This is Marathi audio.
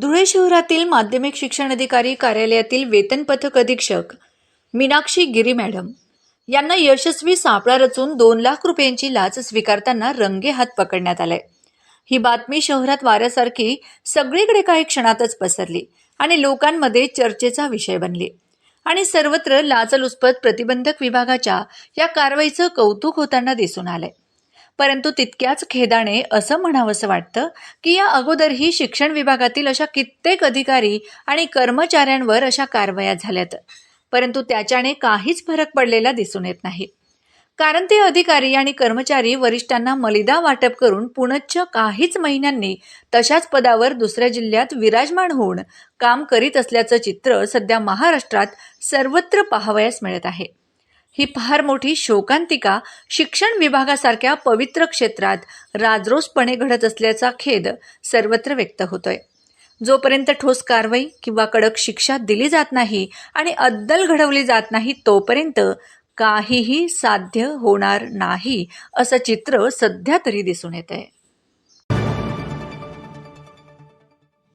धुळे शहरातील माध्यमिक शिक्षण अधिकारी कार्यालयातील वेतन पथक अधीक्षक मीनाक्षी गिरी मॅडम यांना यशस्वी सापळा रचून दोन लाख रुपयांची लाच स्वीकारताना रंगे हात पकडण्यात आलाय ही बातमी शहरात वाऱ्यासारखी सगळीकडे काही क्षणातच पसरली आणि लोकांमध्ये चर्चेचा विषय बनली. आणि सर्वत्र लाचलुचपत प्रतिबंधक विभागाच्या या कारवाईचं कौतुक होताना दिसून आलंय. परंतु तितक्याच खेदाने असं म्हणावंसं वाटतं की या अगोदरही शिक्षण विभागातील अशा कित्येक अधिकारी आणि कर्मचाऱ्यांवर अशा कारवाया झाल्यात. परंतु त्याच्याने काहीच फरक पडलेला दिसून येत नाही. कारण ते अधिकारी आणि कर्मचारी वरिष्ठांना मलिदा वाटप करून पुनच्च काहीच महिन्यांनी तशाच पदावर दुसऱ्या जिल्ह्यात विराजमान होऊन काम करीत असल्याचं चित्र सध्या महाराष्ट्रात सर्वत्र पाहावयास मिळत आहे. ही फार मोठी शोकांतिका शिक्षण विभागासारख्या पवित्र क्षेत्रात राजरोसपणे घडत असल्याचा खेद सर्वत्र व्यक्त होतोय. जोपर्यंत ठोस कारवाई किंवा कडक शिक्षा दिली जात नाही आणि अद्दल घडवली जात नाही तोपर्यंत काहीही साध्य होणार नाही असं चित्र सध्या तरी दिसून येत आहे